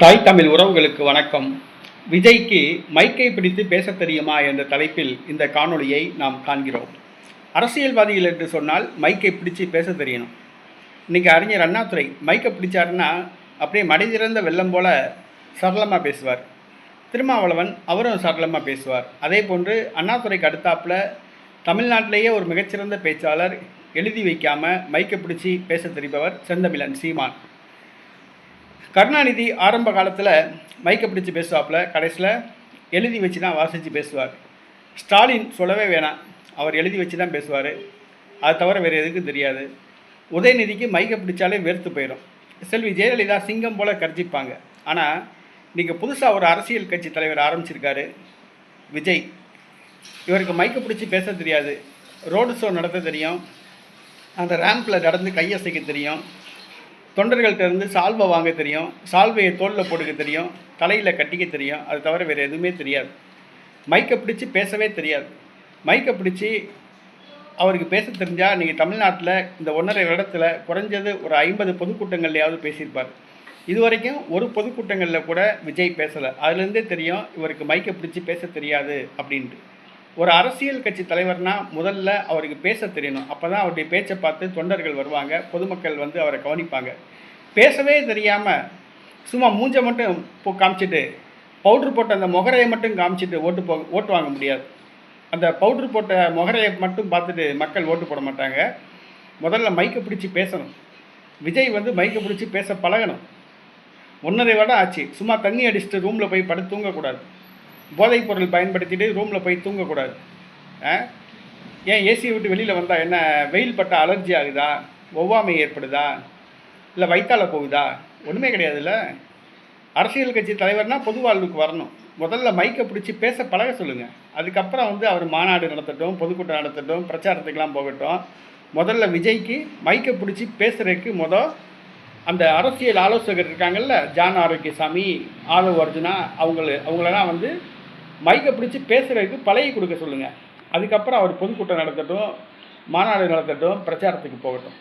தாய் தமிழ் உறவுகளுக்கு வணக்கம். விஜய்க்கு மைக்கை பிடித்து பேசத் தெரியுமா என்ற தலைப்பில் இந்த காணொளியை நாம் காண்கிறோம். அரசியல்வாதிகள் என்று சொன்னால் மைக்கை பிடிச்சு பேச தெரியணும். இன்றைக்கி அறிஞர் அண்ணாதுரை மைக்கை பிடிச்சாருன்னா அப்படியே மடைதிறந்த வெள்ளம் போல சரளமாக பேசுவார். திருமாவளவன் அவரும் சரளமாக பேசுவார். அதே போன்று அண்ணாதுரைக்கு அடுத்தாப்புல தமிழ்நாட்டிலேயே ஒரு மிகச்சிறந்த பேச்சாளர் எழுதி வைக்காமல் மைக்கை பிடிச்சி பேச தெரிபவர் செந்தமிழன் சீமான். கருணாநிதி ஆரம்ப காலத்தில் மைக்கை பிடிச்சி பேசுவாப்புல. கடைசியில் எழுதி வச்சு தான் வாசித்து பேசுவார். ஸ்டாலின் சொல்லவே வேணாம். அவர் எழுதி வச்சு தான் பேசுவார். அது தவிர வேறு எதுக்கும் தெரியாது. உதயநிதிக்கு மைக்கை பிடிச்சாலே வெறுத்து போயிடும் செல்வி ஜெயலலிதா சிங்கம் போல் கர்ஜிப்பாங்க. ஆனால் இன்றைக்கி புதுசாக ஒரு அரசியல் கட்சி தலைவர் ஆரம்பிச்சிருக்காரு விஜய். இவருக்கு மைக்கை பிடிச்சி பேச தெரியாது. ரோடு ஷோ நடத்த தெரியும். அந்த ரேம்பில் நடந்து கையசைக்க தெரியும். தொண்டர்கள்ட்ட இருந்து சால்வை வாங்க தெரியும் சால்வையை தோளில் போட்டுக்க தெரியும் தலையில் கட்டிக்க தெரியும். அது தவிர வேறு எதுவுமே தெரியாது. மைக்கை பிடிச்சி பேசவே தெரியாது. மைக்கை பிடிச்சி அவருக்கு பேச தெரிஞ்சால் நீங்கள் தமிழ்நாட்டில் இந்த ஒன்றரை வருடத்தில் குறைஞ்சது ஒரு ஐம்பது பொதுக்கூட்டங்கள்லையாவது பேசியிருப்பார். இது வரைக்கும் ஒரு பொதுக்கூட்டங்களில் கூட விஜய் பேசலை. அதுலேருந்தே தெரியும் இவருக்கு மைக்கை பிடிச்சி பேச தெரியாது அப்படின்ட்டு. ஒரு அரசியல் கட்சி தலைவர்னா முதல்ல அவருக்கு பேச தெரியணும். அப்போ தான் அவருடைய பேச்சை பார்த்து தொண்டர்கள் வருவாங்க பொதுமக்கள் வந்து அவரை கவனிப்பாங்க. பேசவே தெரியாமல் சும்மா மூஞ்சை மட்டும் போ காமிச்சிட்டு பவுட்ரு போட்ட அந்த முகரையை மட்டும் காமிச்சிட்டு ஓட்டு போ ஓட்டு வாங்க முடியாது. அந்த பவுட்ரு போட்ட முகரையை மட்டும் பார்த்துட்டு மக்கள் ஓட்டு போட மாட்டாங்க. முதல்ல மைக்கை பிடிச்சி பேசணும். விஜய் வந்து மைக்கை பிடிச்சி பேச பழகணும். ஒன்றரை வருடம் ஆச்சு. சும்மா தண்ணி அடிச்சுட்டு ரூமில் போய் படுத்து தூங்கக்கூடாது. போதைப் பொருள் பயன்படுத்திட்டு ரூமில் போய் தூங்கக்கூடாது. ஆ? ஏன் ஏசியை விட்டு வெளியில் வந்தால் என்ன? வெயில் பட்ட அலர்ஜி ஆகுதா? ஒவ்வாமை ஏற்படுதா? இல்லை வைத்தால போகுதா? ஒன்றுமே கிடையாதுல்ல. அரசியல் கட்சி தலைவர்னால் பொது வாழ்வுக்கு வரணும். முதல்ல மைக்கை பிடிச்சி பேச பழக சொல்லுங்கள் அதுக்கப்புறம் வந்து அவர் மாநாடு நடத்தட்டும் பொதுக்கூட்டம் நடத்தட்டும் பிரச்சாரத்துக்கெலாம் போகட்டும். முதல்ல விஜய்க்கு மைக்கை பிடிச்சி பேசுகிறதுக்கு முத அந்த அரசியல் ஆலோசகர் இருக்காங்கல்ல ஜான் ஆரோக்கியசாமி ஆதவ் அர்ஜுனா அவங்கள அவங்களெல்லாம் வந்து மைக்கை பிடிச்சி பேசுகிறதுக்கு பழகி கொடுக்க சொல்லுங்கள் அதுக்கப்புறம் அவர் பொதுக்கூட்டம் நடத்தட்டும் மாநாடு நடத்தட்டும் பிரச்சாரத்துக்கு போகட்டும்.